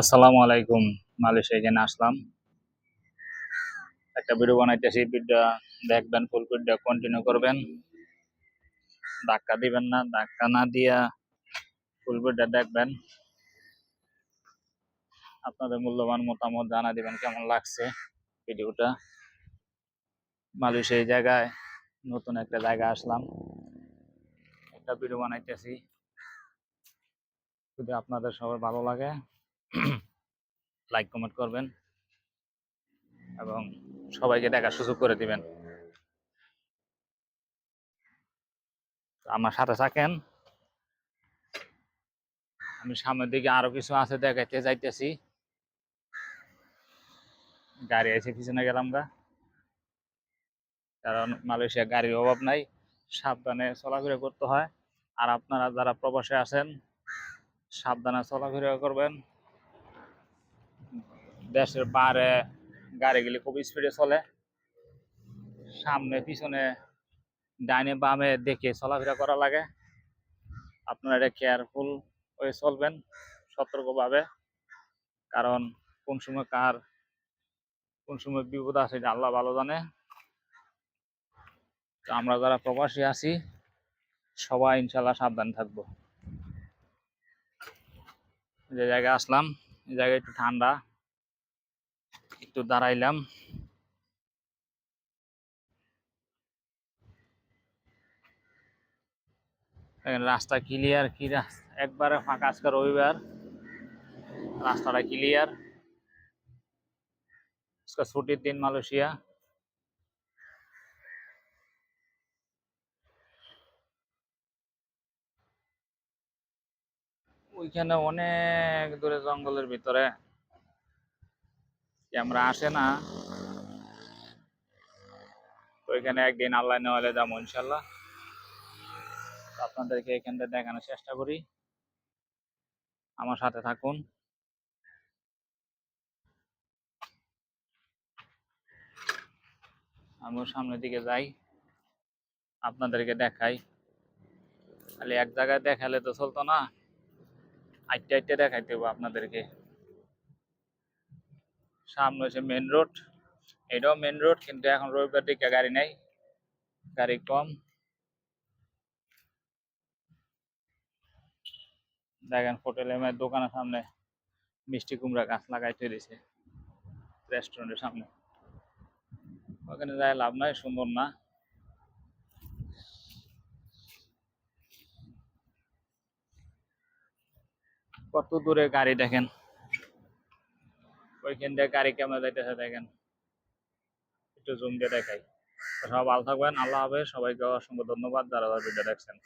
আসসালামু আলাইকুম। মালয়েশিয়া এখানে আসলাম। একটা ভিডিও বানাইতেছি ভিডিও দেখবেন ফুল ভিডিও কন্টিনিউ করবেন। ধাক্কা দিবেন না, ধাক্কা না দিয়া ফুল ভিডিও দেখবেন। আপনাদের মূল্যবান মতামত জানা দিবেন, কেমন লাগছে ভিডিওটা মালয়েশিয়া জায়গায় নতুন একটা জায়গা আসলাম। একটা ভিডিও বানাইতেছি। যদি আপনাদের সবার ভালো লাগে লাইক কমেন্ট করবেন এবং সবাইকে দেখার সুযোগ করে দিবেন। আমার সাথে থাকেন। আমি সামনের দিকে আরও কিছু আছে দেখাইতে যাইতেছি। গাড়ি আছে পিছনে গেলাম গা। কারণ মালয়েশিয়া গাড়ির অভাব নাই, সাবধানে চলাফেরা করতে হয়। আর আপনারা যারা প্রবাসে আছেন, সাবধানে চলাফেরা করবেন। দেশের বাইরে গাড়িগুলি খুব স্পিডে চলে। সামনে, পিছনে ডাইনে বামে দেখে চলাফেরা করা লাগে। আপনারা এটা কেয়ারফুল হয়ে চলবেন সতর্কভাবে। কারণ কোন সময় কার, কোন সময় বিপদ এটা আল্লাহ ভালো জানে। তো আমরা যারা প্রবাসী আছি, সবাই ইনশাল্লাহ সাবধান থাকব। যে জায়গায় আসলাম, এই জায়গায় একটু ঠান্ডা। একটু দাঁড়াইলাম। রাস্তা ক্লিয়ার কি একবারে ফাঁকা আজকে রবিবার। রাস্তাটা ক্লিয়ার ছুটির দিন মালয়েশিয়া। ওইখানে অনেক দূরে জঙ্গলের ভিতরে। ক্যামেরা আসে না। ওইখানে একদিন আল্লাহ নেওয়ালে যাব ইনশাল্লাহ। আপনাদেরকে এখানটা দেখানোর চেষ্টা করি। আমার সাথে থাকুন। আমিও সামনের দিকে যাই। আপনাদেরকে দেখাই। খালি এক জায়গায় দেখালে তো চলতো না। আইটে আইটে দেখাইতে হবে আপনাদেরকে। সামনে হচ্ছে মেন রোড এটাও মেন রোড কিন্তু এখন রবিবার দিকে গাড়ি নেই। গাড়ি কম। দেখেন হোটেল দোকানের সামনে মিষ্টি কুমড়া গাছ লাগাইতে দিছে রেস্টুরেন্টের সামনে। ওখানে যাই লাভ নাই, সুন্দর না। কত দূরে গাড়ি দেখেন। ওইখান দিয়ে গাড়ি কেমন যাইতেছে দেখেন। একটু জুম দিয়ে দেখাই। সব ভালো থাকবেন, আল্লাহ হাফেজ। সবাইকে অসংখ্য ধন্যবাদ, যারা দেখছেন।